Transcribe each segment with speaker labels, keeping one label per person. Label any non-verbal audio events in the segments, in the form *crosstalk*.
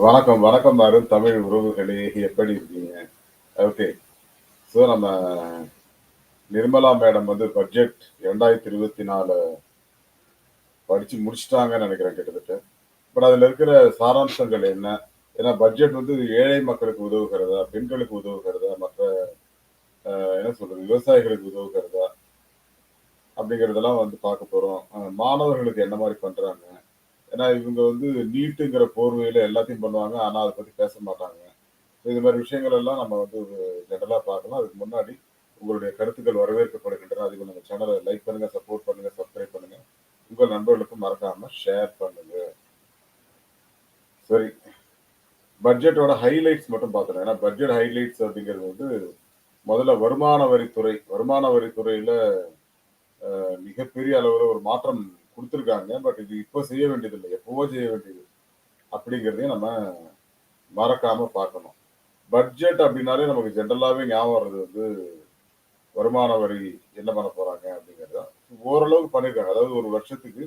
Speaker 1: வணக்கம் வணக்கம் அருண். தமிழ் உறவுகளே எப்படி இருக்கீங்க? ஓகே ஸோ நம்ம நிர்மலா மேடம் வந்து பட்ஜெட் ரெண்டாயிரத்தி இருபத்தி நாலு படிச்சு முடிச்சிட்டாங்கன்னு நினைக்கிறேன் கிட்டத்தட்ட. பட் அதுல இருக்கிற சாராம்சங்கள் என்ன? ஏன்னா பட்ஜெட் வந்து ஏழை மக்களுக்கு உதவுகிறதா பெண்களுக்கு உதவுகிறதா மற்ற என்ன சொல்றது விவசாயிகளுக்கு உதவுகிறதா அப்படிங்கறதெல்லாம் வந்து பார்க்க போறோம். மாணவர்களுக்கு என்ன மாதிரி பண்றாங்க? ஏன்னா இவங்க வந்து நீட்டுங்கிற போர்வையில எல்லாத்தையும் பண்ணுவாங்க. ஆனா அதை பத்தி பேச மாட்டாங்க. இது மாதிரி விஷயங்கள் எல்லாம் நம்ம வந்து ஜெனரலா பார்க்கலாம் அதுக்கு முன்னாடி உங்களுடைய கருத்துக்கள் வரவேற்கப்படுகின்றன. அதுக்கு நம்ம சேனலை லைக் பண்ணுங்க சப்போர்ட் பண்ணுங்க சப்ஸ்கிரைப் பண்ணுங்க. உங்கள் நண்பர்களுக்கும் மறக்காம ஷேர் பண்ணுங்க. சரி பட்ஜெட்டோட ஹைலைட்ஸ் மட்டும் பார்க்கலாம் ஏன்னா பட்ஜெட் ஹைலைட்ஸ் அப்படிங்கிறது வந்து முதல்ல வருமான வரித்துறை வருமான வரித்துறையில மிகப்பெரிய அளவில் ஒரு மாற்றம் கொடுத்துருக்காங்க. பட் இது இப்போ செய்ய வேண்டியதில்லை. எப்பவோ செய்ய வேண்டியது. அப்படிங்கிறதையும் நம்ம மறக்காம பார்க்கணும். பட்ஜெட் அப்படின்னாலே நமக்கு ஜென்ரலாகவே ஞாபகம் வர்றது வந்து வருமான வரி என்ன பண்ண போறாங்க அப்படிங்கிறது தான். ஓரளவுக்கு பண்ணியிருக்காங்க. அதாவது ஒரு வருஷத்துக்கு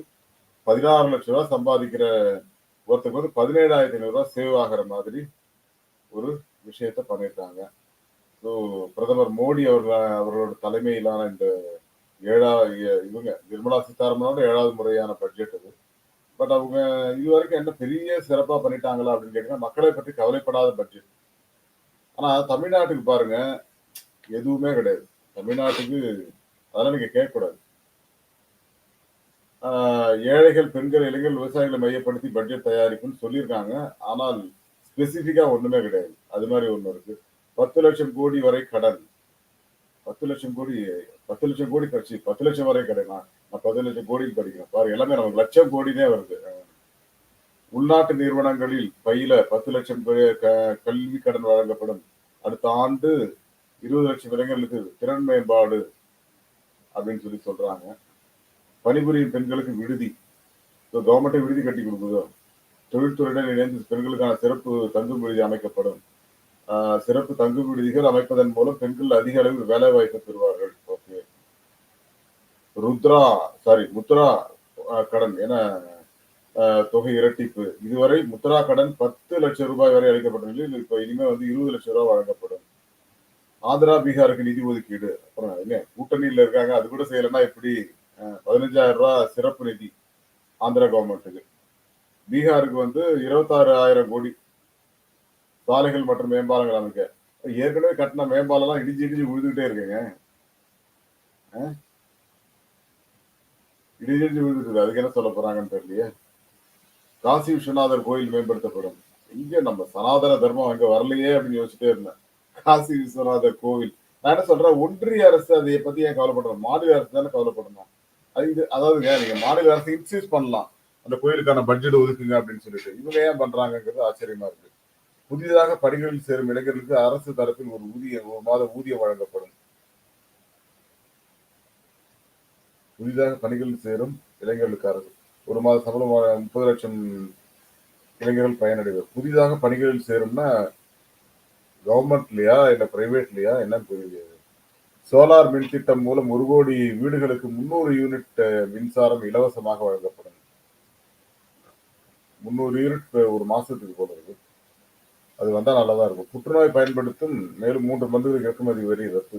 Speaker 1: பதினாறு லட்சம் ரூபா சம்பாதிக்கிற ஒருத்தருக்கு வந்து பதினேழாயிரத்தி ஐநூறுரூவா சேவ் ஆகிற மாதிரி ஒரு விஷயத்த பண்ணியிருக்காங்க. ஸோ பிரதமர் மோடி அவர்கள் அவர்களோட தலைமையிலான இந்த ஏழா இவங்க நிர்மலா சீதாராமனோட ஏழாவது முறையான பட்ஜெட் அது. பட் அவங்க இது வரைக்கும் என்ன பெரிய சிறப்பாக பண்ணிட்டாங்களா அப்படின்னு கேட்டீங்கன்னா மக்களை பற்றி கவலைப்படாத பட்ஜெட் ஆனால் தமிழ்நாட்டுக்கு பாருங்க எதுவுமே கிடையாது. தமிழ்நாட்டுக்கு அதெல்லாம் நீங்கள் கேட்கக்கூடாது. ஏழைகள் பெண்கள் இளைஞர்கள் விவசாயிகளை மையப்படுத்தி பட்ஜெட் தயாரிப்புன்னு சொல்லியிருக்காங்க. ஆனால் ஸ்பெசிஃபிக்காக ஒன்றுமே கிடையாது. அது மாதிரி ஒன்று இருக்குது பத்து லட்சம் கோடி வரை கடன். பத்து லட்சம் கோடி பத்து லட்சம் கோடி கட்சி பத்து லட்சம் வரை கிடையாது நான் பத்து லட்சம் கோடி படிக்கிறேன். பாரு எல்லாமே நமக்கு லட்சம் கோடினே வருது. உள்நாட்டு நிறுவனங்களில் பயில பத்து லட்சம் க- கல்வி கடன் வழங்கப்படும். அடுத்த ஆண்டு இருபது லட்சம் இளைஞர்களுக்கு திறன் மேம்பாடு அப்படின்னு சொல்லி சொல்றாங்க. பணிபுரியும் பெண்களுக்கு விடுதி. கவர்மெண்ட்டை விடுதி கட்டி கொடுக்குதோ? தொழில்துறையுடன் இணைந்து பெண்களுக்கான சிறப்பு தங்கும் விடுதி அமைக்கப்படும். சிறப்பு தங்கு விடுதிகள் அமைப்பதன் மூலம் பெண்கள் அதிக அளவில் வேலை வாய்ப்பு பெறுவார்கள். ஓகே. ருத்ரா சாரி முத்ரா கடன் என ஆஹ் தொகை இரட்டிப்பு. இதுவரை முத்ரா கடன் பத்து லட்சம் ரூபாய் வரை அளிக்கப்பட்ட நிலையில் இப்ப இனிமே வந்து இருபது லட்சம் ரூபாய் வழங்கப்படும். ஆந்திரா பீகாருக்கு நிதி ஒதுக்கீடு. அப்புறம் என்ன கூட்டணியில இருக்காங்க அது கூட செய்யலைன்னா எப்படி? ஆஹ் பதினஞ்சாயிரம் ரூபாய் சிறப்பு நிதி ஆந்திரா கவர்மெண்ட்டுக்கு பீகாருக்கு வந்து இருபத்தாறு ஆயிரம் கோடி சாலைகள் மற்றும் மேம்பாலங்கள் அமைக்க. ஏற்கனவே கட்டின மேம்பாலம்லாம் இடிஞ்சு இடிஞ்சு விழுந்துகிட்டே இருக்குங்க. இடிஞ்சு இடிஞ்சு விழுந்துட்டு அதுக்கு என்ன சொல்ல போறாங்கன்னு தெரியலையே. காசி விஸ்வநாதர் கோயில் மேம்படுத்தப்படும். இங்க நம்ம சனாதன தர்மம் அங்க வரலையே அப்படின்னு யோசிச்சுட்டே இருந்தேன். காசி விஸ்வநாதர் கோவில். நான் என்ன சொல்றேன்? ஒன்றிய அரசு அதை பத்தி ஏன் கவலைப்படுறோம்? மாநில அரசு தானே கவலைப்படணும் அது இது அதாவதுங்க நீங்க மாநில அரசு இன்சியூஸ் பண்ணலாம். அந்த கோயிலுக்கான பட்ஜெட் ஒதுக்குங்க அப்படின்னு சொல்லிட்டு. இவங்க ஏன் பண்றாங்கங்கிறது ஆச்சரியமா இருக்கு. புதிதாக பணிகளில் சேரும் இளைஞர்களுக்கு அரசு தரப்பில் ஒரு ஊதிய ஒரு மாத ஊதியம் வழங்கப்படும். புதிதாக பணிகளில் சேரும் இளைஞர்களுக்கு அரசு ஒரு மாத சம்பளம் முப்பது லட்சம் இளைஞர்கள் பயனடைவர் புதிதாக பணிகளில் சேரும்னா கவர்மெண்ட்லயா இல்ல பிரைவேட்லயா என்னன்னு புரியல சோலார் மின் திட்டம் மூலம் ஒரு கோடி வீடுகளுக்கு முன்னூறு யூனிட் மின்சாரம் இலவசமாக வழங்கப்படும். முந்நூறு யூனிட் ஒரு மாசத்துக்கு போல இருக்கு. அது வந்தால் நல்லதா இருக்கும். புற்றுநோய் பயன்படுத்தும் மேலும் மூன்று மருந்துகளுக்கு இறக்குமதி வரி ரத்து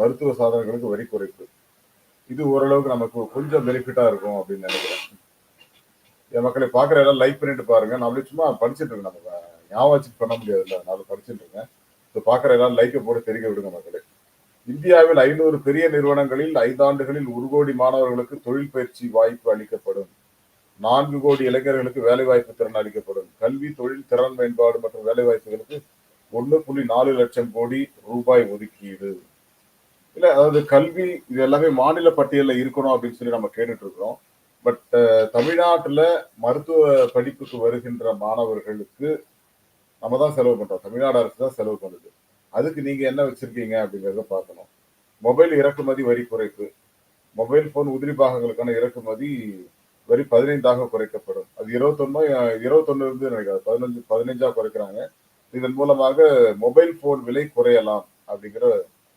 Speaker 1: மருத்துவ சாதனங்களுக்கு வரி குறைப்பு. இது ஓரளவுக்கு நமக்கு கொஞ்சம் பெனிஃபிட்டா இருக்கும் அப்படின்னு நினைக்கிறேன். என் மக்களை பார்க்குற எல்லாம் லைக் பண்ணிட்டு பாருங்க. நம்மளே சும்மா படிச்சுட்டு இருக்கேன். நம்ம ஞாபகம் பண்ண முடியாதுல்ல. நான் படிச்சுட்டு இருக்கேன். ஸோ பார்க்குற எல்லாம் லைக்கை போட்டு தெரிவிக்க விடுங்க மக்களே. இந்தியாவில் ஐநூறு பெரிய நிறுவனங்களில் ஐந்தாண்டுகளில் ஒரு கோடி மாணவர்களுக்கு தொழில் பயிற்சி வாய்ப்பு அளிக்கப்படும். நான்கு கோடி இளைஞர்களுக்கு வேலைவாய்ப்பு திறன் அளிக்கப்படும். கல்வி தொழில் திறன் மேம்பாடு மற்றும் வேலைவாய்ப்புகளுக்கு ஒன்று புள்ளி நாலு லட்சம் கோடி ரூபாய் ஒதுக்கீடு. இல்லை அதாவது கல்வி இது எல்லாமே மாநில பட்டியலில் இருக்கணும் அப்படின்னு சொல்லி நம்ம கேட்டுட்டு இருக்கிறோம். பட் தமிழ்நாட்டுல மருத்துவ படிப்புக்கு வருகின்ற மாணவர்களுக்கு நம்ம தான் செலவு பண்ணுறோம் தமிழ்நாடு அரசு தான் செலவு பண்ணுது. அதுக்கு நீங்க என்ன வச்சிருக்கீங்க அப்படிங்கிறத பார்க்கணும். மொபைல் இறக்குமதி வரி குறைப்பு. மொபைல் ஃபோன் உதிரி பாகங்களுக்கான இறக்குமதி வரி பதினைந்தாக குறைக்கப்படும். அது இருபத்தொன்னு இருபத்தொன்னு இருந்து நினைக்கிறேன். பதினஞ்சு பதினைஞ்சா குறைக்கிறாங்க. இதன் மூலமாக மொபைல் போன் விலை குறையலாம் அப்படிங்கிற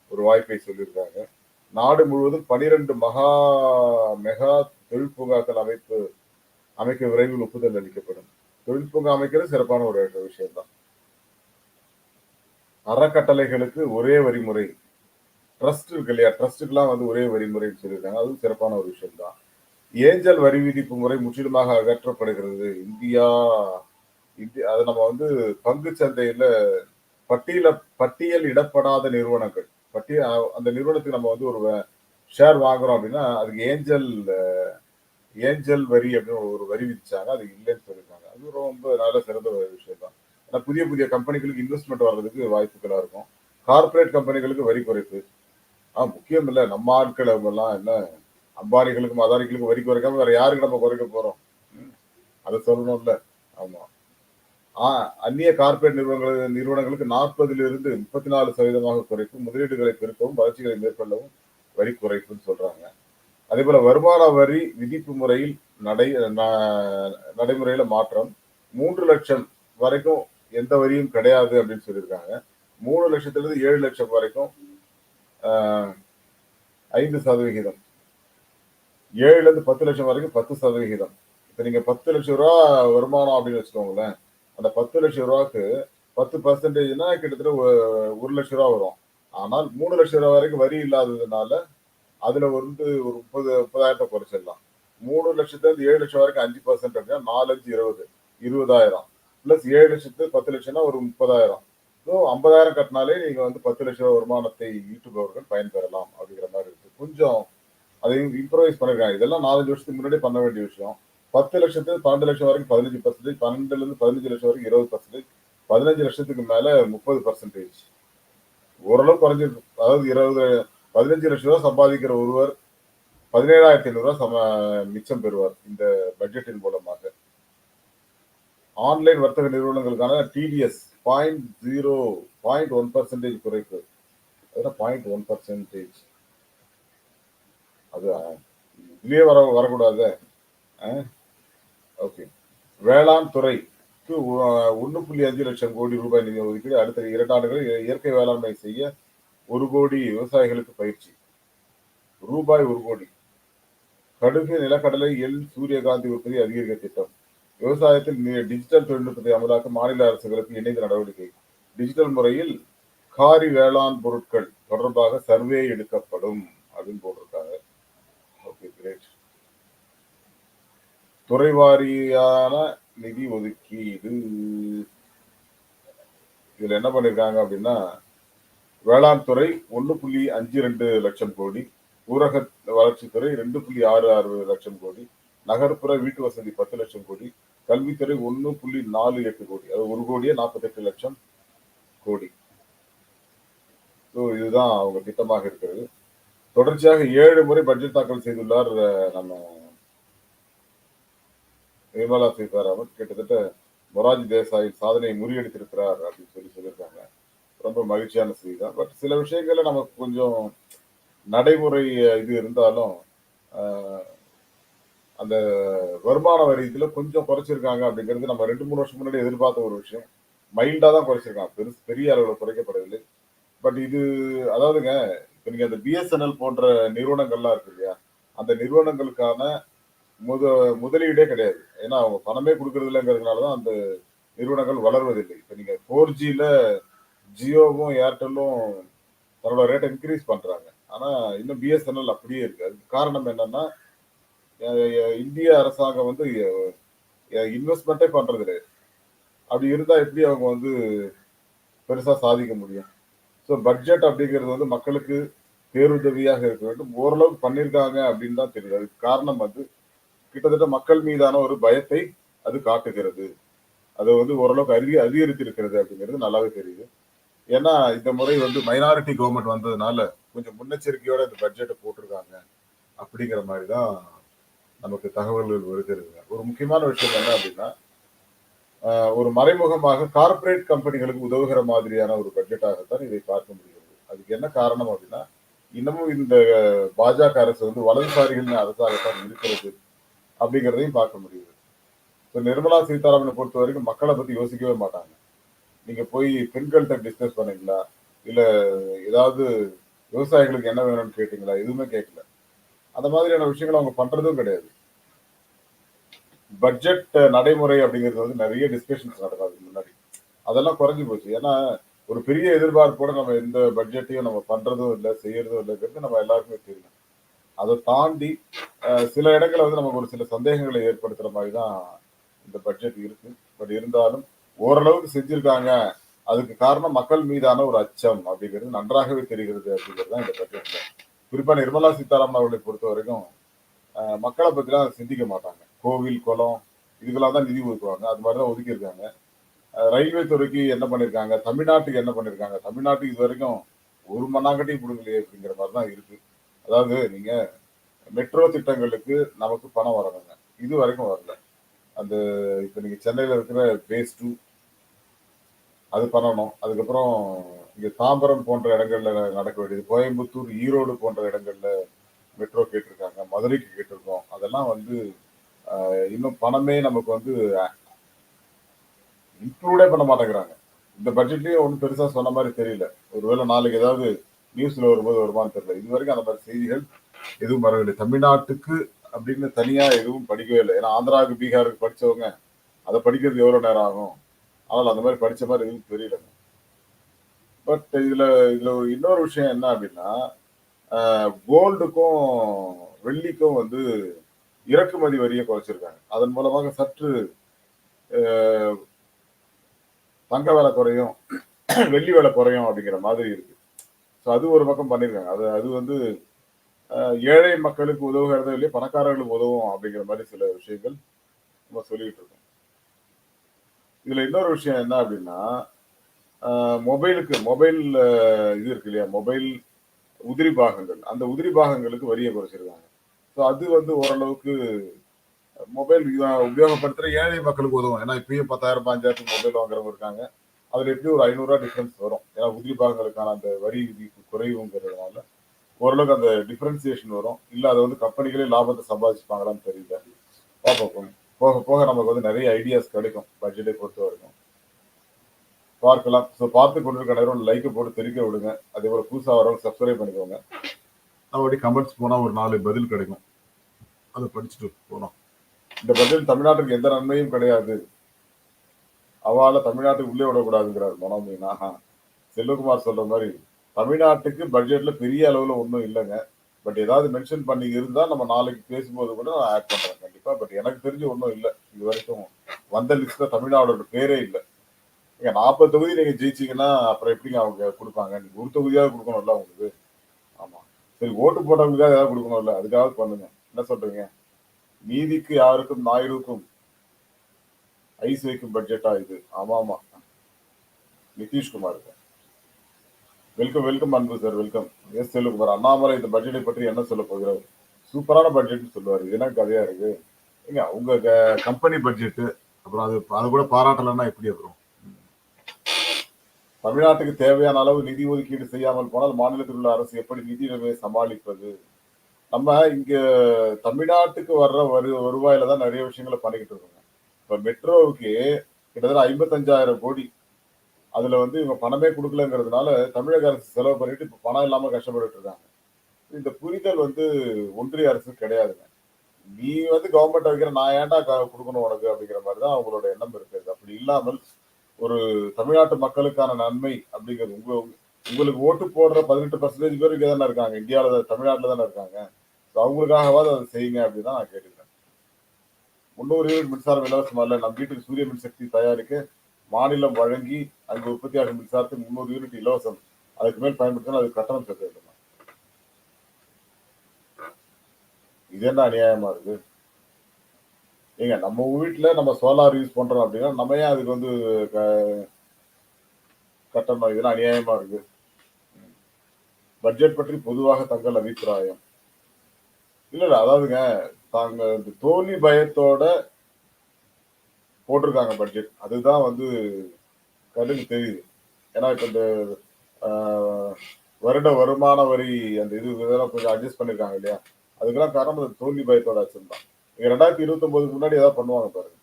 Speaker 1: ஒரு வாய்ப்பை சொல்லியிருக்காங்க. நாடு முழுவதும் பனிரெண்டு மகா மெகா தொழிற்பூங்காக்கள் அமைப்பு அமைக்க விரைவில் ஒப்புதல் அளிக்கப்படும். தொழிற்பூங்கா அமைக்கிறது சிறப்பான ஒரு விஷயம்தான். அறக்கட்டளைகளுக்கு ஒரே வரிமுறை. ட்ரஸ்ட் இருக்கு இல்லையா? ட்ரஸ்ட்டுக்கெல்லாம் வந்து ஒரே வரிமுறைன்னு சொல்லியிருக்காங்க. அதுவும் சிறப்பான ஒரு விஷயம்தான். ஏஞ்சல் வரி விதிப்பு முறை முற்றிலுமாக அகற்றப்படுகிறது. இந்தியா இந்தியா அது நம்ம வந்து பங்கு சந்தையில பட்டியல பட்டியல் இடப்படாத நிறுவனங்கள். பட்டியல் அந்த நிறுவனத்துக்கு நம்ம வந்து ஒரு ஷேர் வாங்குறோம் அப்படின்னா அதுக்கு ஏஞ்சல் ஏஞ்சல் வரி அப்படின்னு ஒரு வரி விதிச்சாங்க. அது இல்லைன்னு சொல்லியிருக்காங்க. அது ரொம்ப நல்ல சிறந்த ஒரு விஷயம் தான் ஏன்னா புதிய புதிய கம்பெனிகளுக்கு இன்வெஸ்ட்மெண்ட் வர்றதுக்கு வாய்ப்புகளாக இருக்கும். கார்பரேட் கம்பெனிகளுக்கு வரி குறைப்பு. ஆ முக்கியம் இல்லை. நம்ம ஆட்கள் அவங்கெல்லாம் என்ன அம்பானிகளுக்கும் அதானிகளுக்கும் வரி குறைக்காம வேற யாருக்கு நம்ம குறைக்க போறோம்? அதை சொல்லணும்ல. ஆமா. ஆஹ் அந்நிய கார்பரேட் நிறுவனங்கள் நிறுவனங்களுக்கு நாற்பதுல இருந்து முப்பத்தி நாலு சதவீதமாக குறைக்கும் முதலீடுகளை பெருக்கவும் வளர்ச்சிகளை மேற்கொள்ளவும் வரி குறைப்புன்னு சொல்றாங்க. அதே போல வருமான வரி விதிப்பு முறையில் நடை நடைமுறையில மாற்றம் மூன்று லட்சம் வரைக்கும் எந்த வரியும் கிடையாது அப்படின்னு சொல்லியிருக்காங்க. மூணு லட்சத்திலிருந்து ஏழு லட்சம் வரைக்கும் ஐந்து சதவிகிதம். ஏழுல இருந்து பத்து லட்சம் வரைக்கும் பத்து சதவிகிதம். இப்ப நீங்க பத்து லட்சம் ரூபா வருமானம் அப்படின்னு வச்சுக்கோங்களேன். அந்த பத்து லட்சம் ரூபாக்கு பத்து பர்சன்டேஜ்னா கிட்டத்தட்ட ஒரு லட்சம் ரூபா வரும். ஆனால் மூணு லட்சம் ரூபா வரைக்கும் வரி இல்லாததுனால அதுல வந்து ஒரு முப்பது முப்பதாயிரத்தை குறைச்சிடலாம். மூணு லட்சத்துல இருந்து ஏழு லட்சம் வரைக்கும் அஞ்சு பர்சன்ட் அப்படின்னா நாலு அஞ்சு இருபது இருபதாயிரம். பிளஸ் ஏழு லட்சத்து பத்து லட்சம்னா ஒரு முப்பதாயிரம். ஸோ ஐம்பதாயிரம் கட்டினாலே நீங்க வந்து பத்து லட்சம் வருமானத்தை ஈட்டுபவர்கள் பயன்பெறலாம் அப்படிங்கிற மாதிரி இருக்கு. கொஞ்சம் அதையும் இம்ப்ரவைஸ் பண்ணிருக்காங்க. இதெல்லாம் நாலஞ்சு வருஷத்துக்கு முன்னாடி பண்ண வேண்டிய விஷயம். பத்து லட்சத்துல பன்னெண்டு லட்சம் வரைக்கும் பதினஞ்சு பர்சன்டேஜ் பன்னெண்டுல இருந்து பதினஞ்சு லட்சம் வரைக்கும் இருபது பர்சன்டேஜ் பதினஞ்சு லட்சத்துக்கு மேல முப்பது பர்சன்டேஜ் ஓரளவு குறைஞ்சிருக்கு. அதாவது இருபது பதினஞ்சு லட்சம் ரூபாய் சம்பாதிக்கிற ஒருவர் பதினேழாயிரத்தி ஐநூறுரூவா சம மிச்சம் பெறுவார் இந்த பட்ஜெட்டின் மூலமாக. ஆன்லைன் வர்த்தக நிறுவனங்களுக்கான TDS point zero point one percentage குறைப்பு. அதெல்லாம் பாயிண்ட் ஒன் பர்சன்டேஜ் அது இதுலேயே வர வரக்கூடாது? ஓகே. வேளாண் துறைக்கு ஒன்று புள்ளி அஞ்சு லட்சம் கோடி ரூபாய் நிதி ஒதுக்கீடு அடுத்த இரண்டு ஆண்டுகளில் இயற்கை வேளாண்மை செய்ய ஒரு கோடி விவசாயிகளுக்கு பயிற்சி. ரூபாய் ஒரு கோடி. கடுகு நிலக்கடலை எல் சூரியகாந்தி உற்பத்தி அதிகரிக்க திட்டம். விவசாயத்தில் டிஜிட்டல் தொழில்நுட்பத்தை அமலாக்க மாநில அரசுகளுக்கு இணைந்த நடவடிக்கை. டிஜிட்டல் முறையில் காரி வேளாண் பொருட்கள் தொடர்பாக சர்வே எடுக்கப்படும். அப்படின்னு போட்டிருக்காங்க. ஓகே கிரேட் துறைவாரியான நிதி ஒதுக்கீடு. இதுல என்ன பண்ணிருக்காங்க அப்படின்னா வேளாண் துறை ஒன்று புள்ளி அஞ்சு ரெண்டு லட்சம் கோடி ஊரக வளர்ச்சித்துறை ரெண்டு புள்ளி ஆறு ஆறு லட்சம் கோடி நகர்ப்புற வீட்டு வசதி பத்து லட்சம் கோடி கல்வித்துறை ஒன்று புள்ளி நாலு எட்டு கோடி அது ஒரு கோடியே நாற்பத்தெட்டு லட்சம் கோடி. ஸோ இதுதான் அவங்க திட்டமாக இருக்கிறது. தொடர்ச்சியாக ஏழு முறை பட்ஜெட் தாக்கல் செய்துள்ளார் நம்ம நிர்மலா சீதாராமன். கிட்டத்தட்ட மொராஜி தேசாய் சாதனையை முறியடித்திருக்கிறார் அப்படின்னு சொல்லி சொல்லியிருக்காங்க. ரொம்ப மகிழ்ச்சியான செய்தி தான் பட் சில விஷயங்கள்ல நமக்கு கொஞ்சம் நடைமுறை இது இருந்தாலும் அந்த வருமான வரியத்தில் கொஞ்சம் குறைச்சிருக்காங்க அப்படிங்கிறது நம்ம ரெண்டு மூணு வருஷம் முன்னாடி எதிர்பார்த்த ஒரு விஷயம். மைல்டாக தான் குறைச்சிருக்காங்க. பெருசு பெரிய அளவில் குறைக்கப்படவில்லை. பட் இது அதாவதுங்க இப்போ நீங்கள் அந்த பிஎஸ்என்எல் போன்ற நிறுவனங்கள்லாம் இருக்கு இல்லையா? அந்த நிறுவனங்களுக்கான முத முதலீடே கிடையாது. ஏன்னா அவங்க பணமே கொடுக்கறது இல்லைங்கிறதுனால தான் அந்த நிறுவனங்கள் வளர்வதில்லை. இப்போ நீங்கள் ஃபோர் ஜியில் ஜியோவும் ஏர்டெல்லும் தன்னோட ரேட்டை இன்க்ரீஸ் பண்ணுறாங்க ஆனால் இன்னும் பிஎஸ்என்எல் அப்படியே இருக்கு. அதுக்கு காரணம் என்னன்னா இந்திய அரசாங்கம் வந்து இன்வெஸ்ட்மெண்ட்டே பண்ணுறது கிடையாது அப்படி இருந்தால் எப்படி அவங்க வந்து பெருசாக சாதிக்க முடியும்? ஸோ பட்ஜெட் அப்படிங்கிறது வந்து மக்களுக்கு பேருதவியாக இருக்க வேண்டும். ஓரளவுக்கு பண்ணியிருக்காங்க அப்படின்னு தான் தெரியுது. அதுக்கு காரணம் வந்து கிட்டத்தட்ட மக்கள் மீதான ஒரு பயத்தை அது காட்டுகிறது. அதை வந்து ஓரளவுக்கு அறி அதிகரித்து இருக்கிறது அப்படிங்கிறது நல்லாவே தெரியுது. ஏன்னா இந்த முறை வந்து மைனாரிட்டி கவர்மெண்ட் வந்ததுனால கொஞ்சம் முன்னெச்சரிக்கையோட இந்த பட்ஜெட்டை போட்டிருக்காங்க அப்படிங்கிற மாதிரி தான் நமக்கு தகவல்கள் வருகிறது. ஒரு முக்கியமான விஷயம் என்ன அப்படின்னா ஒரு மறைமுகமாக கார்பரேட் கம்பெனிகளுக்கு உதவுகிற மாதிரியான ஒரு பட்ஜெட்டாகத்தான் இதை பார்க்க முடிகிறது. அதுக்கு என்ன காரணம் அப்படின்னா இன்னமும் இந்த பாஜக அரசு வந்து வலதுசாரிகளின் அரசாகத்தான் இருக்கிறது அப்படிங்கிறதையும் பார்க்க முடியுது இப்போ நிர்மலா சீதாராமனை பொறுத்த வரைக்கும் மக்களை பத்தி யோசிக்கவே மாட்டாங்க. நீங்க போய் பெண்கள்கிட்ட டிஸ்கஸ் பண்ணீங்களா? இல்ல ஏதாவது விவசாயிகளுக்கு என்ன வேணும்னு கேட்டீங்களா? எதுவுமே கேட்கல. அந்த மாதிரியான விஷயங்கள் அவங்க பண்றதும் கிடையாது. பட்ஜெட் நடைமுறை அப்படிங்கிறது வந்து நிறைய டிஸ்கஷன்ஸ் நடக்கும் அதுக்கு முன்னாடி. அதெல்லாம் குறைஞ்சி போச்சு. ஏன்னா ஒரு பெரிய எதிர்பார்ப்போட நம்ம எந்த பட்ஜெட்டையும் நம்ம பண்றதும் இல்லை செய்யறதும் இல்லைங்கிறது நம்ம எல்லாருக்குமே தெரியும். அதை தாண்டி சில இடங்களில் வந்து நமக்கு ஒரு சில சந்தேகங்களை ஏற்படுத்துற மாதிரி தான் இந்த பட்ஜெட் இருக்கு. பட் இருந்தாலும் ஓரளவுக்கு செஞ்சிருக்காங்க. அதுக்கு காரணம் மக்கள் மீதான ஒரு அச்சம் அப்படிங்கிறது நன்றாகவே தெரிகிறது அப்படிங்கிறது தான் இந்த பட்ஜெட்ல குறிப்பா நிர்மலா சீதாராமன் அவர்களை பொறுத்த வரைக்கும் மக்களை பத்திலாம் சிந்திக்க மாட்டாங்க. கோவில் குளம் இதுக்கெல்லாம் தான் நிதி ஒதுக்குவாங்க. அது மாதிரி தான் ஒதுக்கியிருக்காங்க. ரயில்வே துறைக்கு என்ன பண்ணியிருக்காங்க? தமிழ்நாட்டுக்கு என்ன பண்ணியிருக்காங்க? தமிழ்நாட்டுக்கு இது வரைக்கும் ஒரு மண்ணாங்கட்டியும் கொடுக்கலையே அப்படிங்கிற மாதிரி தான் இருக்கு. அதாவது நீங்க மெட்ரோ திட்டங்களுக்கு நமக்கு பணம் வரணுங்க. இது வரைக்கும் வரல. அந்த இப்போ நீங்கள் சென்னையில் இருக்கிற பேஸ் டூ அது பண்ணணும். அதுக்கப்புறம் இங்கே தாம்பரம் போன்ற இடங்களில் நடக்க வேண்டியது கோயம்புத்தூர் ஈரோடு போன்ற இடங்களில் மெட்ரோ கேட்டிருக்காங்க மதுரைக்கு கேட்டிருக்கோம். அதெல்லாம் வந்து இன்னும் பணமே நமக்கு வந்து இன்க்ளூடே பண்ண மாட்டேங்கிறாங்க. இந்த பட்ஜெட்லேயே ஒன்றும் பெருசாக சொன்ன மாதிரி தெரியல. ஒருவேளை நாளைக்கு ஏதாவது நியூஸில் வரும்போது வருமானு தெரியல. இது வரைக்கும் அந்த மாதிரி செய்திகள் எதுவும் வரவில்லை. தமிழ்நாட்டுக்கு அப்படின்னு தனியாக எதுவும் படிக்கவே இல்லை. ஏன்னா ஆந்திராவுக்கு பீகாருக்கு படிச்சவங்க அதை படிக்கிறது எவ்வளோ நேரம் ஆகும்? ஆனால் அந்த மாதிரி படித்த மாதிரி எதுவும் தெரியல. பட் இதில் இதில் ஒரு இன்னொரு விஷயம் என்ன அப்படின்னா கோல்டுக்கும் வெள்ளிக்கும் வந்து இறக்குமதி வரியை குறைச்சிருக்காங்க. அதன் மூலமாக சற்று தங்க விலை குறையும் வெள்ளி விலை குறையும் அப்படிங்கிற மாதிரி இருக்கு. ஸோ அது ஒரு பக்கம் பண்ணியிருக்காங்க அது அது வந்து ஏழை மக்களுக்கு உதவுகிறதோ இல்லையே பணக்காரர்களுக்கு உதவும் அப்படிங்கிற மாதிரி சில விஷயங்கள் நம்ம சொல்லிட்டு இருக்கோம். இதுல இன்னொரு விஷயம் என்ன அப்படின்னா மொபைலுக்கு மொபைல் இது இருக்கு இல்லையா? மொபைல் உதிரி பாகங்கள். அந்த உதிரி பாகங்களுக்கு வரியை குறைச்சிருக்காங்க. ஸோ அது வந்து ஓரளவுக்கு மொபைல் உபயோகப்படுத்துகிற ஏழை மக்களுக்கு உதவும். ஏன்னா இப்பயும் பத்தாயிரம் பாஞ்சாயிரத்துக்கு மொபைல் வாங்குறவங்க இருக்காங்க. அதில் எப்படி ஒரு ஐநூறுரூவா டிஃப்ரென்ஸ் வரும். ஏன்னா உதிரி பாகங்களுக்கான அந்த வரி விதிப்பு குறைவுங்கிறதுனால ஓரளவுக்கு அந்த டிஃப்ரென்சியேஷன் வரும். இல்லை அதை வந்து கம்பெனிகளே லாபத்தை சம்பாதிச்சுப்பாங்களான்னு தெரியல. பார்ப்போம் போக போக நமக்கு வந்து நிறைய ஐடியாஸ் கிடைக்கும். பட்ஜெட்டை பொறுத்த வரைக்கும். பார்க்கலாம். ஸோ பார்த்து கொண்டிருக்க நேரம் லைக்கை போட்டு தெரிவிக்க விடுங்க. அதே போல புதுசாக வரவங்க சப்ஸ்கிரைப் பண்ணிக்கோங்க. அப்படி கமெண்ட்ஸ் போனால் ஒரு நாலு பதில் கிடைக்கும். அதை படிச்சுட்டு போனோம். இந்த பதில் தமிழ்நாட்டுக்கு எந்த நன்மையும் கிடையாது. அவால தமிழ்நாட்டுக்கு உள்ளே விடக்கூடாதுங்கிறார் மனோமீன் ஆஹா. செல்வகுமார் சொல்ற மாதிரி தமிழ்நாட்டுக்கு பட்ஜெட்ல பெரிய அளவுல ஒன்றும் இல்லைங்க. பட் ஏதாவது மென்ஷன் பண்ணி இருந்தா நம்ம நாளைக்கு பேசும்போது கூட நான் ஆட் பண்றேன் கண்டிப்பா. பட் எனக்கு தெரிஞ்சு ஒன்றும் இல்லை. இது வரைக்கும் வந்த லிஸ்ட்ல தமிழ்நாடோட பேரே இல்லை. நீங்க நாற்பது தொகுதி நீங்க ஜெயிச்சீங்கன்னா அப்புறம் எப்படிங்க அவங்க கொடுப்பாங்க? நீங்க ஒரு தொகுதியாவது கொடுக்கணும்ல உங்களுக்கு. சரி ஓட்டு போட்டவங்களுக்காக ஏதாவது கொடுக்கணும்ல அதுக்காக பண்ணுங்க. என்ன சொல்றீங்க? நீதிக்கு யாருக்கும் நாயுடுக்கும் ஐஸ் வைக்கும் பட்ஜெட்டா இது? ஆமா ஆமா. நிதிஷ்குமார் வெல்கம் வெல்கம் அன்பு sir welcome yes Chellukumar Annamalai இந்த பட்ஜெட்டை பற்றி என்ன சொல்ல போகிறார்? சூப்பரான பட்ஜெட்னு சொல்லுவார். இது என்ன கதையா இருக்கு? ஏங்க உங்க கம்பெனி பட்ஜெட் அப்புறம் அது அது கூட பாராட்டலைன்னா எப்படி அப்புறம்? தமிழ்நாட்டுக்கு தேவையான அளவு நிதி ஒதுக்கீடு செய்யாமல் போனால் மாநிலத்தில் உள்ள அரசு எப்படி நிதி நிலைமையை சமாளிப்பது? நம்ம இங்க தமிழ்நாட்டுக்கு வர்ற வரு வருவாயில தான் நிறைய விஷயங்களை பண்ணிக்கிட்டு இருக்கோங்க இப்ப மெட்ரோவுக்கு கிட்டத்தட்ட ஐம்பத்தஞ்சாயிரம் கோடி. அதுல வந்து இவங்க பணமே கொடுக்கலங்கிறதுனால தமிழக அரசு செலவு பண்ணிட்டு இப்ப பணம் இல்லாம கஷ்டப்பட்டு இருக்காங்க. இந்த புரிதல் வந்து ஒன்றிய அரசு கிடையாதுங்க. நீ வந்து கவர்மெண்ட் வைக்கிற நான் ஏன்டா க- கொடுக்கணும் உனக்கு அப்படிங்கிற மாதிரி தான் அவங்களோட எண்ணம் இருக்குது. அப்படி இல்லாமல் ஒரு தமிழ்நாட்டு மக்களுக்கான நன்மை அப்படிங்கிறது. உங்க உங்களுக்கு ஓட்டு போடுற பதினெட்டு பர்சன்டேஜ் பேர் இங்கே தானே இருக்காங்க. இந்தியாவில் தமிழ்நாட்டில் தானே இருக்காங்க. ஸோ அவங்களுக்காகவாது அதை செய்யுங்க அப்படின்னு தான் நான் கேட்டுக்கிறேன். முந்நூறு யூனிட் மின்சாரம் இலவசம் இல்லை நம்ம வீட்டுக்கு சூரிய மின்சக்தி தயாரிக்க மாநிலம் வழங்கி அங்கு உற்பத்தியாகும் மின்சாரத்துக்கு முந்நூறு யூனிட் இலவசம். அதுக்கு மேல் பயன்படுத்தினா அது கட்டணம் செலுத்த வேண்டும்? இது என்ன அநியாயமா இருக்கு? ஏங்க நம்ம வீட்டில் நம்ம சோலார் யூஸ் பண்ணுறோம் அப்படின்னா நம்ம ஏன் அதுக்கு வந்து க- கட்டணம்? இதெல்லாம் அநியாயமாக இருக்கு. பட்ஜெட் பற்றி பொதுவாக தங்கள் அபிப்பிராயம். இல்லை இல்லை அதாவதுங்க தாங்க இந்த தோல்வி பயத்தோட போட்டிருக்காங்க பட்ஜெட். அதுதான் வந்து கண்ணுக்கு தெரியுது. ஏன்னா இப்போ இந்த வருட வருமான வரி அந்த இது இதெல்லாம் கொஞ்சம் அட்ஜஸ்ட் பண்ணியிருக்காங்க இல்லையா? அதுக்கெல்லாம் காரணம் இந்த தோல்வி பயத்தோட வச்சுருந்தான் இங்க ரெண்டாயிரத்தி இருபத்தி ஒன்பதுக்கு முன்னாடி ஏதாவது பண்ணுவாங்க பாருங்க.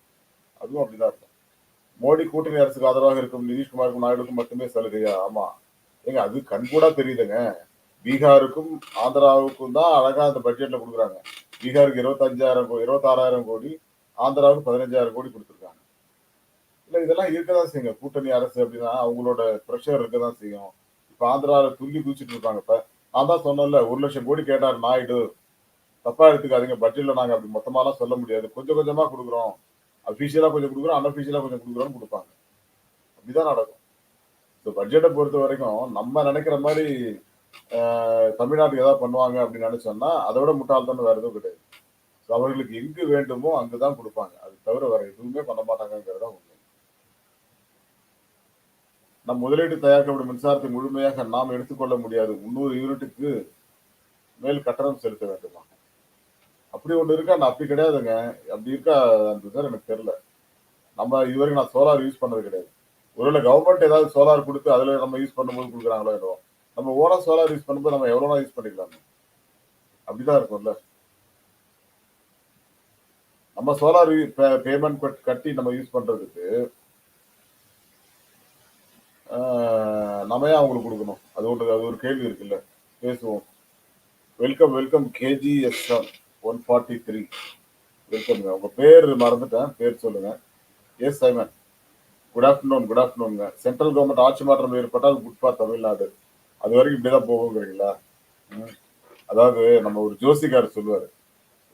Speaker 1: அதுவும் அப்படிதான் இருக்கும். மோடி கூட்டணி அரசுக்கு ஆதரவாக இருக்கும் நிதிஷ்குமாருக்கும் நாயுடுக்கும் மட்டுமே சலுகையா? ஆமா. ஏங்க அது கண்கூடா தெரியுதுங்க. பீகாருக்கும் ஆந்திராவுக்கும் தான் அழகா அந்த பட்ஜெட்ல கொடுக்குறாங்க. பீகாருக்கு இருபத்தஞ்சாயிரம் கோ இருபத்தாறாயிரம் கோடி ஆந்திராவுக்கு பதினஞ்சாயிரம் கோடி கொடுத்துருக்காங்க. இல்ல இதெல்லாம் இருக்கதான் செய்யுங்க. கூட்டணி அரசு அப்படின்னா அவங்களோட ப்ரெஷர் இருக்கதான் செய்யும். இப்ப ஆந்திராவில் துள்ளி குதிச்சுட்டு இருக்காங்க. இப்ப நான் தான் சொன்னேன்ல ஒரு லட்சம் கோடி கேட்டார் நாயுடு. தப்பா எடுத்துக்காதீங்க பட்ஜெட்ல நாங்க அப்படி மொத்தமாலாம் சொல்ல முடியாது. கொஞ்சம் கொஞ்சமா கொடுக்குறோம். அபிஷியலா கொஞ்சம் கொடுக்குறோம் அன்அபிஷியலா கொஞ்சம் கொடுக்குறோம்னு கொடுப்பாங்க. அப்படிதான் நடக்கும். ஸோ பட்ஜெட்டை பொறுத்த வரைக்கும் நம்ம நினைக்கிற மாதிரி தமிழ்நாட்டுக்கு ஏதாவது பண்ணுவாங்க அப்படின்னு நினைச்சோம்னா அதை விட முட்டாள்தான் வேற எதுவும் கிடையாது. ஸோ அவர்களுக்கு எங்கு வேண்டுமோ அங்குதான் கொடுப்பாங்க. அது தவிர வேற எதுவுமே பண்ண மாட்டாங்கிறதா உண்மை. நம் முதலீடு தயாரிக்கப்படும் மின்சாரத்தை முழுமையாக நாம் எடுத்துக்கொள்ள முடியாது. முந்நூறு யூனிட்டுக்கு மேல் கட்டணம் செலுத்த வேண்டுமா? அப்படி ஒன்று இருக்கா? நான் அப்படி கிடையாதுங்க. அப்படி இருக்கா? அந்த சார் எனக்கு தெரில நம்ம இதுவரைக்கும் நான் சோலார் யூஸ் பண்ணது கிடையாது. ஒருவேளை கவர்மெண்ட் ஏதாவது சோலார் கொடுத்து அதில் நம்ம யூஸ் பண்ணும்போது கொடுக்குறாங்களோ என்னவோ. நம்ம ஓனா சோலார் யூஸ் பண்ணும்போது நம்ம எவ்வளோ யூஸ் பண்ணிக்கலாம். அப்படிதான் இருக்கும்ல. நம்ம சோலார் பேமெண்ட் கட்டி நம்ம யூஸ் பண்றதுக்கு நம்ம ஏன் அவங்களுக்கு கொடுக்கணும்? அது ஒன்று அது ஒரு கேள்வி இருக்குல்ல. பேசுவோம். Welcome welcome KGSM one forty three வெல்கம்ங்க உங்க பேர் மறந்துட்டேன். பேர் சொல்லுங்க. Yes Simon good afternoon good afternoon central government ஆட்சி மாற்றம் ஏற்பட்டால் குட் ஃபார் தமிழ்நாடு. அது வரைக்கும் இப்படிதான் போகுங்கிறீங்களா? ம். அதாவது நம்ம ஒரு ஜோசிக்காரர் சொல்லுவாரு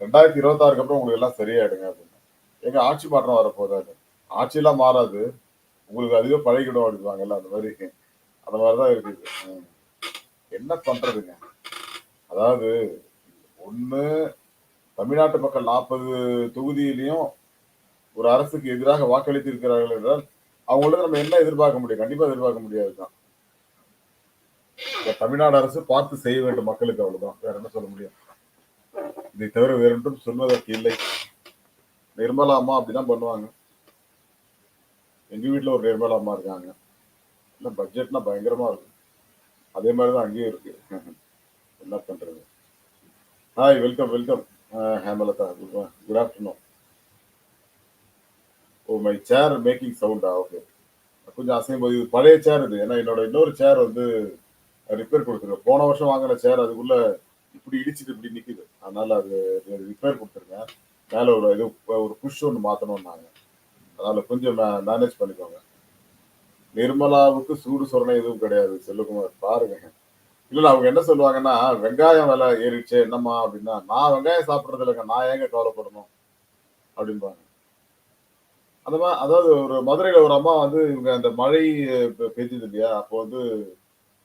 Speaker 1: ரெண்டாயிரத்தி இருபத்தாறுக்கு அப்புறம் உங்களுக்கு எல்லாம் சரியாயிடுங்க அப்படின்னு. எங்க ஆட்சி மாற்றம் வரப்போதாது ஆட்சியெல்லாம் மாறாது. உங்களுக்கு அதுவே பழகிடும் அப்படிவாங்கல்ல அந்த மாதிரி. அந்த மாதிரிதான் இருக்குது. என்ன பண்றதுங்க? அதாவது ஒன்று தமிழ்நாட்டு மக்கள் நாற்பது தொகுதியிலையும் ஒரு அரசுக்கு எதிராக வாக்களித்து இருக்கிறார்கள் என்றால் அவங்கள்ட்ட நம்ம என்ன எதிர்பார்க்க முடியும்? கண்டிப்பா எதிர்பார்க்க முடியாது தான். தமிழ்நாடு அரசு பார்த்து செய்ய வேண்டும் மக்களுக்கு அவ்வளவுதான். வேற என்ன சொல்ல முடியும்? இதை தவிர வேறென்றும் சொல்வதற்கு இல்லை. நிர்மலா அம்மா அப்படிதான் பண்ணுவாங்க. எங்க வீட்டுல ஒரு நிர்மலா அம்மா இருக்காங்க. இல்லை பட்ஜெட்னா பயங்கரமா இருக்கும். அதே மாதிரிதான் அங்கேயும் இருக்கு. *laughs* என்ன பண்றது? Hi welcome welcome Hemalatha good afternoon oh my chair making சவுண்டா ஓகே கொஞ்சம் அசையும் போது இது பழைய சேர் இது. ஏன்னா என்னோட இன்னொரு சேர் வந்து ரிப்பேர் கொடுத்துருக்கேன் போன வருஷம் வாங்கின சேர் அதுக்குள்ள இப்படி இடிச்சிட்டு இப்படி நிற்குது அதனால அது ரிப்பேர் கொடுத்துருக்கேன் மேலே ஒரு இது ஒரு புஷ் ஒன்று மாற்றணும்னாங்க அதனால கொஞ்சம் மேனேஜ் பண்ணிக்கோங்க. நிர்மலாவுக்கு சூடு சொரணை எதுவும் கிடையாது. செல்லுக்குமார் பாருங்க. இல்ல அவங்க என்ன சொல்லுவாங்கன்னா வெங்காயம் விலை ஏறிடுச்சு என்னம்மா அப்படின்னா நான் வெங்காயம் சாப்பிடுறது இல்லைங்க நான் ஏங்க கவலைப்படணும்? அப்படின்பாங்க அந்த மாதிரி அதாவது ஒரு மதுரையில ஒரு அம்மா வந்து இவங்க அந்த மழை பெ- இல்லையா அப்போ வந்து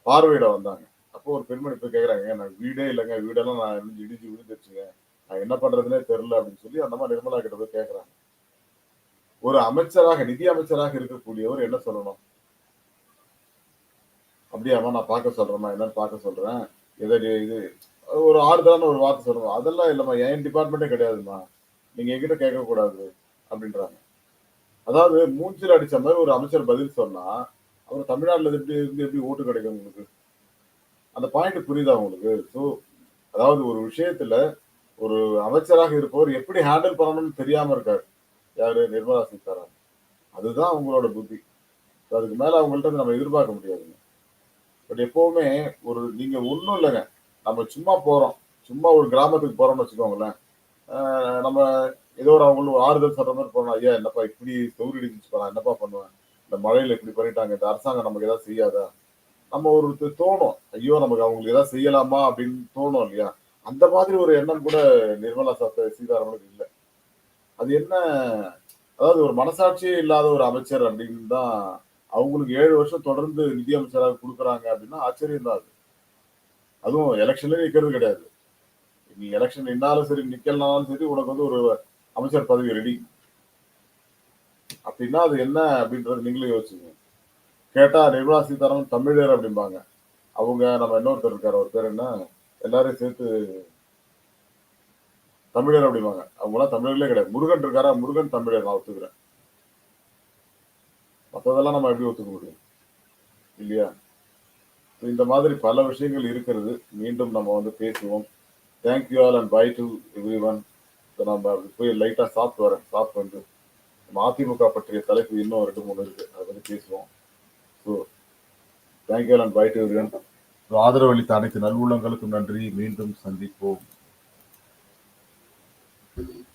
Speaker 1: பார்வையிட வந்தாங்க. அப்போ ஒரு பெண்மணி போய் கேட்குறாங்க நான் வீடே இல்லைங்க வீடெல்லாம் நான் இடிஞ்சு இடிஞ்சு விழுந்துருச்சுங்க நான் என்ன பண்றதுனே தெரியல அப்படின்னு சொல்லி அந்த மாதிரி நிர்மலா கிட்ட போய் கேட்குறாங்க ஒரு அமைச்சராக நிதி அமைச்சராக இருக்கக்கூடியவர் என்ன சொல்லணும்? அப்படியாம்மா நான் பார்க்க சொல்கிறேம்மா என்னன்னு பார்க்க சொல்றேன். எதை இது ஒரு ஆறுதலான ஒரு வார்த்தை சொல்கிறோம் அதெல்லாம் இல்லைம்மா. என் டிபார்ட்மெண்ட்டே கிடையாதும்மா. நீங்க என்கிட்ட கேட்கக்கூடாது அப்படின்றாங்க. அதாவது மூஞ்சில் அடிச்ச மாதிரி ஒரு அமைச்சர் பதில் சொன்னா அவர் தமிழ்நாட்டில் எப்படி இருந்து எப்படி ஓட்டு கிடைக்கும் உங்களுக்கு? அந்த பாயிண்ட் புரியுதா உங்களுக்கு? ஸோ அதாவது ஒரு விஷயத்துல ஒரு அமைச்சராக இருப்பவர் எப்படி ஹேண்டில் பண்ணணும்னு தெரியாம இருக்கார். யாரு? நிர்மலா சீதாராமன். அதுதான் அவங்களோட புத்தி. அதுக்கு மேல அவங்கள்ட்ட நம்ம எதிர்பார்க்க முடியாதுங்க. பட் எப்பவுமே ஒரு நீங்க ஒன்றும் இல்லைங்க. நம்ம சும்மா போறோம். சும்மா ஒரு கிராமத்துக்கு போறோம்னு வச்சுக்கோங்களேன். நம்ம ஏதோ ஒரு அவங்களுக்கு ஆறுதல் சொல்ற மாதிரி போனோம் ஐயா என்னப்பா இப்படி தொகுதி அடிச்சு நான் என்னப்பா பண்ணுவேன்? இந்த மழையில இப்படி பண்ணிட்டாங்க. இந்த அரசாங்கம் நமக்கு ஏதாவது செய்யாதா? நம்ம ஒரு தோணும். ஐயோ நமக்கு அவங்களுக்கு ஏதாவது செய்யலாமா? அப்படின்னு தோணும் இல்லையா? அந்த மாதிரி ஒரு எண்ணம் கூட நிர்மலா சத்த சீதாராமனுக்கு இல்லை. அது என்ன அதாவது ஒரு மனசாட்சியே இல்லாத ஒரு அமைச்சர் அப்படின்னு தான் அவங்களுக்கு ஏழு வருஷம் தொடர்ந்து நிதியமைச்சராக கொடுக்குறாங்க அப்படின்னா ஆச்சரியம் தான் அது. அதுவும் எலெக்ஷன்ல நிற்கிறது கிடையாது. நீ எலெக்ஷன் நின்னாலும் சரி நிக்கலனாலும் சரி உனக்கு வந்து ஒரு அமைச்சர் பதவி ரெடி அப்படின்னா அது என்ன அப்படின்றது நீங்களே யோசிச்சுங்க கேட்டா நிர்மலா சீதாராமன் தமிழர் அப்படிம்பாங்க. அவங்க நம்ம இன்னொருத்தர் இருக்காரு ஒரு பேர் என்ன? எல்லாரையும் சேர்த்து தமிழர் அப்படிம்பாங்க. அவங்களாம் தமிழர்களே கிடையாது. முருகன் இருக்காரா? முருகன் தமிழர் நான் ஒத்துக்கிறேன். மற்றதெல்லாம் நம்ம எப்படி ஒத்துக்க முடியும்? இல்லையா? இந்த மாதிரி பல விஷயங்கள் இருக்கிறது. மீண்டும் நம்ம வந்து பேசுவோம். Thank you all and bye to everyone நம்ம போய் லைட்டாக சாப்பிட்டு வரேன். சாப்பிட்டு வந்து நம்ம அதிமுக பற்றிய தலைப்பு இன்னும் ரெண்டு மூணு இருக்கு. அதை பற்றி பேசுவோம். So thank you all and bye to everyone ஆதரவு அளித்த அனைத்து நல்லுள்ளங்களுக்கும் நன்றி. மீண்டும் சந்திப்போம்.